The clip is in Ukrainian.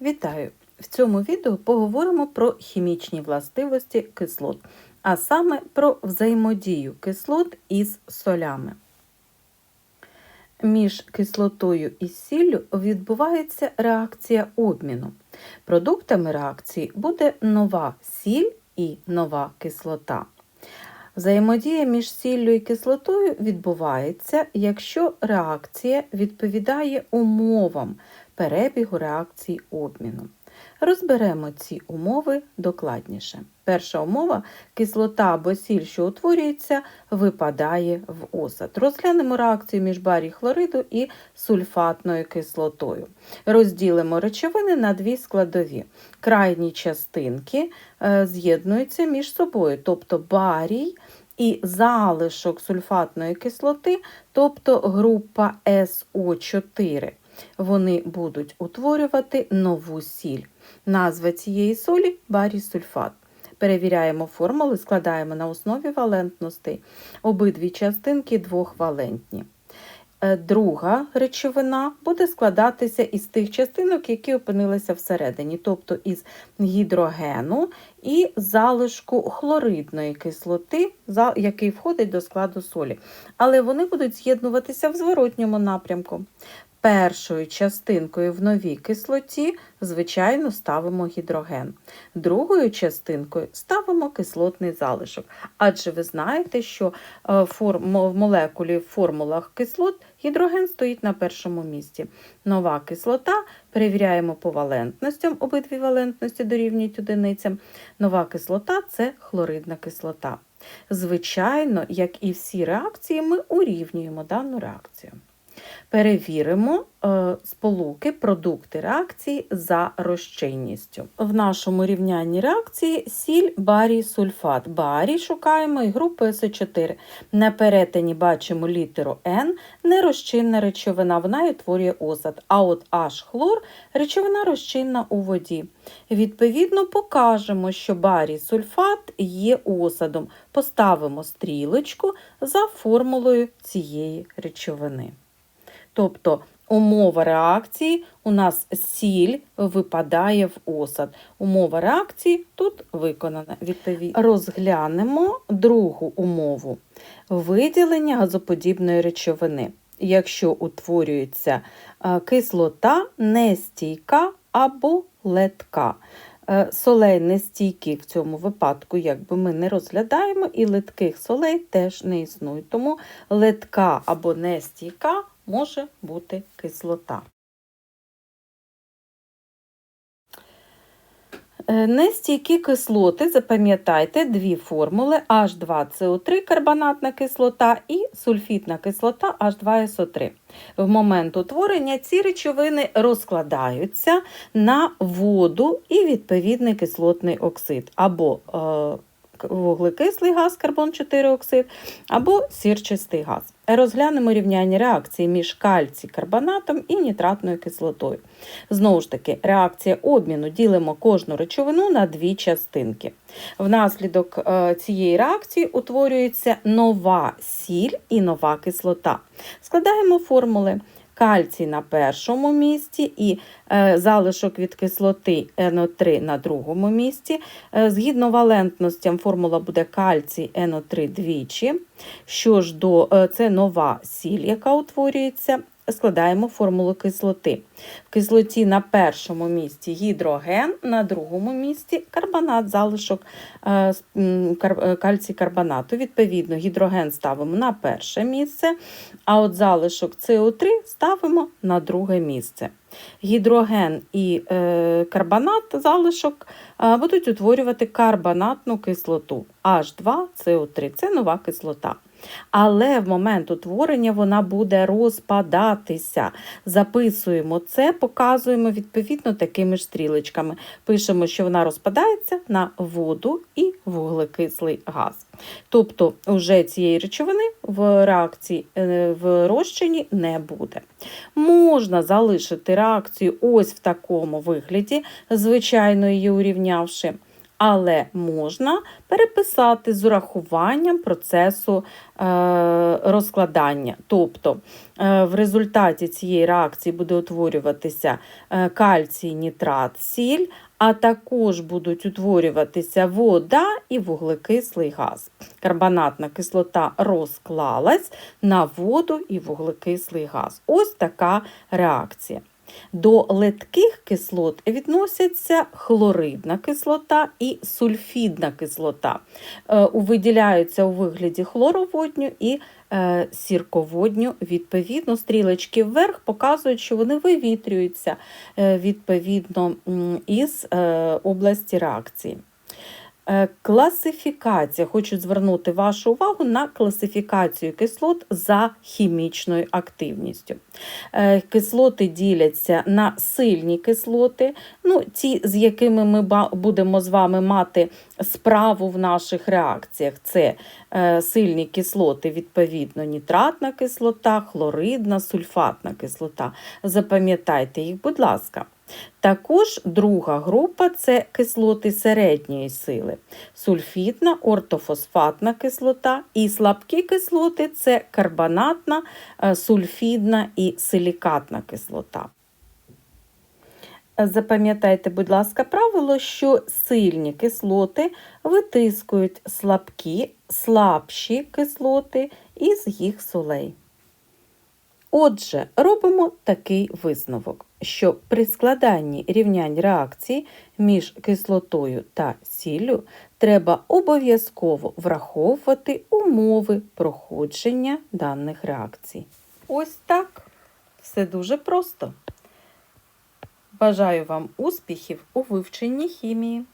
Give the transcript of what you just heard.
Вітаю! В цьому відео поговоримо про хімічні властивості кислот, а саме про взаємодію кислот із солями. Між кислотою і сіллю відбувається реакція обміну. Продуктами реакції буде нова сіль і нова кислота. Взаємодія між сіллю і кислотою відбувається, якщо реакція відповідає умовам перебігу реакції обміну. Розберемо ці умови докладніше. Перша умова кислота або сіль, що утворюється, випадає в осад. Розглянемо реакцію між барій хлориду і сульфатною кислотою. Розділимо речовини на дві складові. Крайні частинки е, з'єднуються між собою, тобто барій і залишок сульфатної кислоти, тобто група СО4 вони будуть утворювати нову сіль. Назва цієї солі барій сульфат. Перевіряємо формули, складаємо на основі валентностей. Обидві частинки двохвалентні. Е, Друга речовина буде складатися із тих частинок, які опинилися всередині, тобто із гідрогену і залишку хлоридної кислоти, який входить до складу солі. Але вони будуть з'єднуватися в зворотньому напрямку. Першою частинкою в новій кислоті, звичайно, ставимо гідроген. Другою частинкою ставимо кислотний залишок. Адже ви знаєте, що е, в молекулі в формулах кислот гідроген стоїть на першому місці. Нова кислота перевіряємо по валентностям, обидві валентності дорівнюють одиницям. Нова кислота це хлоридна кислота. Звичайно, як і всі реакції, ми урівнюємо дану реакцію. Перевіримо е, сполуки, продукти реакції за розчинністю. В нашому рівнянні реакції сіль, барій, сульфат. Барій шукаємо і групу С4. На перетині бачимо літеру N, нерозчинна речовина, вона утворює осад. А от H-хлор речовина розчинна у воді. Відповідно, покажемо, що барій сульфат є осадом. Поставимо стрілочку за формулою цієї речовини. Тобто умова реакції у нас сіль випадає в осад. Умова реакції тут виконана. Відповідь. Розглянемо другу умову виділення газоподібної речовини. Якщо утворюється е, кислота нестійка або летка. Е, солей нестійких в цьому випадку, якби ми не розглядаємо, і литких солей теж не існує. Тому литка або нестійка може бути кислота. Е, нестійкі кислоти, запам'ятайте дві формули H2CO3 карбонатна кислота і сульфітна кислота H2SO3. В момент утворення ці речовини розкладаються на воду і відповідний кислотний оксид або е, вуглекислий газ, карбон 4 оксид, або сірчистий газ. Розглянемо рівняння реакції між кальцій карбонатом і нітратною кислотою. Знову ж таки, реакція обміну ділимо кожну речовину на дві частинки. Внаслідок е, цієї реакції утворюється нова сіль і нова кислота. Складаємо формули кальцій на першому місці і е, залишок від кислоти НО3 на другому місці. Е, згідно валентностям, формула буде кальцій НО3 двічі. Що ж до е, це нова сіль, яка утворюється складаємо формулу кислоти. В кислоті на першому місці гідроген, на другому місці карбонат, залишок е, е, кальцій карбонату. Відповідно, гідроген ставимо на перше місце, а от залишок СО3 ставимо на друге місце. Гідроген і е, карбонат залишок будуть утворювати карбонатну кислоту H2CO3 це нова кислота. Але в момент утворення вона буде розпадатися. Записуємо це, показуємо відповідно такими ж стрілочками. Пишемо, що вона розпадається на воду і вуглекислий газ. Тобто, вже цієї речовини в реакції е, в розчині не буде. Можна залишити реакцію ось в такому вигляді, звичайно, її урівнявши. Але можна переписати з урахуванням процесу е, розкладання. Тобто е, в результаті цієї реакції буде утворюватися е, кальцій, нітрат, сіль, а також будуть утворюватися вода і вуглекислий газ. Карбонатна кислота розклалась на воду і вуглекислий газ. Ось така реакція. До летких кислот відносяться хлоридна кислота і сульфідна кислота. Е, Виділяються у вигляді хлороводню і е, сірководню. Відповідно, стрілочки вверх показують, що вони вивітрюються е, відповідно із області реакції. Е, Класифікація. Хочу звернути вашу увагу на класифікацію кислот за хімічною активністю. Е, Кислоти діляться на сильні кислоти, ну, ті, з якими ми будемо з вами мати справу в наших реакціях. Це е, сильні кислоти, відповідно, нітратна кислота, хлоридна, сульфатна кислота. Запам'ятайте їх, будь ласка. Також друга група це кислоти середньої сили, сульфітна, ортофосфатна кислота і слабкі кислоти це карбонатна, е, сульфідна і силікатна кислота. Запам'ятайте, будь ласка, правило, що сильні кислоти витискують слабкі, слабші кислоти із їх солей. Отже, робимо такий висновок, що при складанні рівнянь реакції між кислотою та сіллю треба обов'язково враховувати умови проходження даних реакцій. Ось так. Все дуже просто. Бажаю вам успіхів у вивченні хімії.